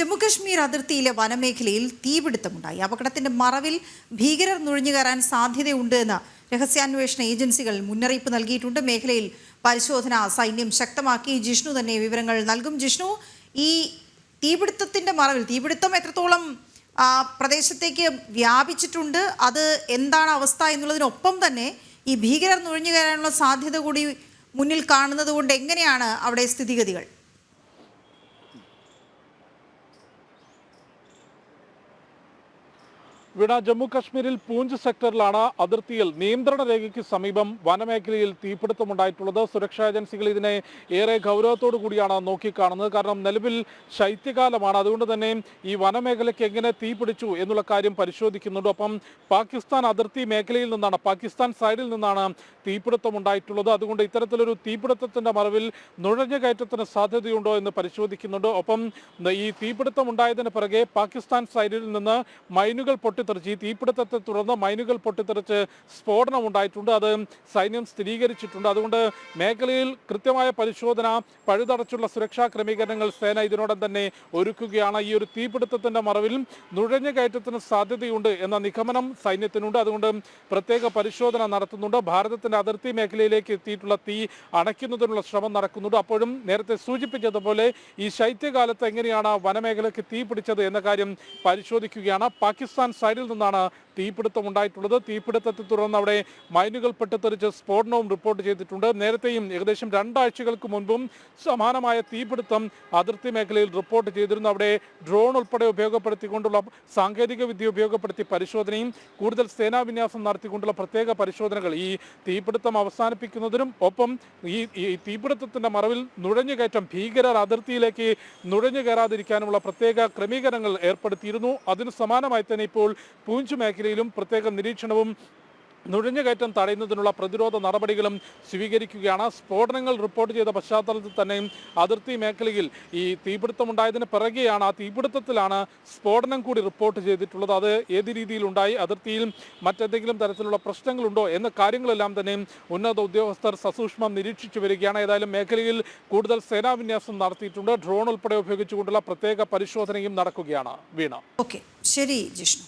ജമ്മുകശ്മീർ അതിർത്തിയിലെ വനമേഖലയിൽ തീപിടുത്തമുണ്ടായി. അപകടത്തിന്റെ മറവിൽ ഭീകരർ നുഴഞ്ഞുകയറാൻ സാധ്യതയുണ്ട് എന്ന് രഹസ്യാന്വേഷണ ഏജൻസികൾ മുന്നറിയിപ്പ് നൽകിയിട്ടുണ്ട്. മേഖലയിൽ പരിശോധന സൈന്യം ശക്തമാക്കി. ജിഷ്ണു തന്നെ വിവരങ്ങൾ നൽകും. ജിഷ്ണു ഈ തീപിടുത്തത്തിന്റെ മറവിൽ തീപിടുത്തം എത്രത്തോളം പ്രദേശത്തേക്ക് വ്യാപിച്ചിട്ടുണ്ട് അത് എന്താണ് അവസ്ഥ എന്നുള്ളതിനൊപ്പം തന്നെ ഈ ഭീകരർ നുഴഞ്ഞു കയറാനുള്ള സാധ്യത കൂടി മുന്നിൽ കാണുന്നത് കൊണ്ട് എങ്ങനെയാണ് അവിടെ സ്ഥിതിഗതികൾ? ഇവിടെ ജമ്മു കാശ്മീരിൽ പൂഞ്ച് സെക്ടറിലാണ് അതിർത്തിയിൽ നിയന്ത്രണ രേഖയ്ക്ക് സമീപം വനമേഖലയിൽ തീപിടുത്തമുണ്ടായിട്ടുള്ളത്. സുരക്ഷാ ഏജൻസികൾ ഇതിനെ ഏറെ ഗൗരവത്തോടു കൂടിയാണ് നോക്കിക്കാണുന്നത്. കാരണം നിലവിൽ ശൈത്യകാലമാണ്. അതുകൊണ്ട് തന്നെ ഈ വനമേഖലയ്ക്ക് എങ്ങനെ തീപിടിച്ചു എന്നുള്ള കാര്യം പരിശോധിക്കുന്നുണ്ട്. ഒപ്പം പാകിസ്ഥാൻ അതിർത്തി മേഖലയിൽ നിന്നാണ് പാകിസ്ഥാൻ സൈഡിൽ നിന്നാണ് തീപിടുത്തം ഉണ്ടായിട്ടുള്ളത് അതുകൊണ്ട് ഇത്തരത്തിലൊരു തീപിടുത്തത്തിന്റെ മറവിൽ നുഴഞ്ഞു കയറ്റത്തിന് സാധ്യതയുണ്ടോ എന്ന് പരിശോധിക്കുന്നുണ്ട്. ഒപ്പം ഈ തീപിടുത്തം ഉണ്ടായതിന് പിറകെ പാകിസ്ഥാൻ സൈഡിൽ നിന്ന് മൈനുകൾ പൊട്ടിത്തെറിച്ച് ഈ തീപിടുത്തത്തെ തുടർന്ന് മൈനുകൾ പൊട്ടിത്തെറിച്ച് സ്ഫോടനം ഉണ്ടായിട്ടുണ്ട്. അത് സൈന്യം സ്ഥിരീകരിച്ചിട്ടുണ്ട്. അതുകൊണ്ട് മേഖലയിൽ കൃത്യമായ പരിശോധന പഴുതടച്ചുള്ള സുരക്ഷാ ക്രമീകരണങ്ങൾ സേന ഇതിനോടം തന്നെ ഒരുക്കുകയാണ്. ഈ ഒരു തീപിടുത്തത്തിന്റെ മറവിൽ നുഴഞ്ഞു കയറ്റത്തിന് സാധ്യതയുണ്ട് എന്ന നിഗമനം സൈന്യത്തിനുണ്ട്. അതുകൊണ്ട് പ്രത്യേക പരിശോധന നടത്തുന്നുണ്ട്. ഭാരതത്തിന്റെ അതിർത്തി മേഖലയിലേക്ക് എത്തിയിട്ടുള്ള തീ അണയ്ക്കുന്നതിനുള്ള ശ്രമം നടക്കുന്നുണ്ട്. അപ്പോഴും നേരത്തെ സൂചിപ്പിച്ചതുപോലെ ഈ ശൈത്യകാലത്ത് എങ്ങനെയാണ് വനമേഖലയ്ക്ക് തീ പിടിച്ചത് എന്ന കാര്യം പരിശോധിക്കുകയാണ്. പാകിസ്ഥാൻ സൈഡിൽ നിന്നാണ് തീപിടുത്തം ഉണ്ടായിട്ടുള്ളത്. തീപിടുത്തത്തെ തുടർന്ന് അവിടെ മൈനുകൾ പെട്ടിത്തെറിച്ച് സ്ഫോടനവും റിപ്പോർട്ട് ചെയ്തിട്ടുണ്ട്. നേരത്തെയും ഏകദേശം രണ്ടാഴ്ചകൾക്ക് മുൻപും സമാനമായ തീപിടുത്തം അതിർത്തി മേഖലയിൽ റിപ്പോർട്ട് ചെയ്തിരുന്നു. അവിടെ ഡ്രോൺ ഉൾപ്പെടെ ഉപയോഗപ്പെടുത്തിക്കൊണ്ടുള്ള സാങ്കേതിക വിദ്യ ഉപയോഗപ്പെടുത്തി പരിശോധനയും കൂടുതൽ സേനാവിന്യാസം നടത്തിക്കൊണ്ടുള്ള പ്രത്യേക പരിശോധനകൾ ഈ തീപിടുത്തം അവസാനിപ്പിക്കുന്നതിനും ഒപ്പം ഈ തീപിടുത്തത്തിന്റെ മറവിൽ നുഴഞ്ഞുകയറ്റം ഭീകരർ അതിർത്തിയിലേക്ക് നുഴഞ്ഞു കയറാതിരിക്കാനുമുള്ള പ്രത്യേക ക്രമീകരണങ്ങൾ ഏർപ്പെടുത്തിയിരുന്നു. അതിന് സമാനമായി തന്നെ ഇപ്പോൾ പൂഞ്ച് മേഖലയിലും പ്രത്യേക നിരീക്ഷണവും നുഴഞ്ഞുകയറ്റം തടയുന്നതിനുള്ള പ്രതിരോധ നടപടികളും സ്വീകരിക്കുകയാണ്. സ്ഫോടനങ്ങൾ റിപ്പോർട്ട് ചെയ്ത പശ്ചാത്തലത്തിൽ തന്നെയും അതിർത്തി മേഖലയിൽ ഈ തീപിടുത്തമുണ്ടായതിന് പിറകെയാണ് ആ തീപിടുത്തത്തിലാണ് സ്ഫോടനം കൂടി റിപ്പോർട്ട് ചെയ്തിട്ടുള്ളത്. അത് ഏത് രീതിയിലുണ്ടായി അതിർത്തിയിൽ മറ്റെന്തെങ്കിലും തരത്തിലുള്ള പ്രശ്നങ്ങളുണ്ടോ എന്ന കാര്യങ്ങളെല്ലാം തന്നെയും ഉന്നത ഉദ്യോഗസ്ഥർ സസൂക്ഷ്മം നിരീക്ഷിച്ചു വരികയാണ്. ഏതായാലും മേഖലയിൽ കൂടുതൽ സേനാവിന്യാസം നടത്തിയിട്ടുണ്ട്. ഡ്രോൺ ഉൾപ്പെടെ ഉപയോഗിച്ചുകൊണ്ടുള്ള പ്രത്യേക പരിശോധനയും നടക്കുകയാണ്. വീണ. ഓക്കെ. ശരി ജിഷ്ണു.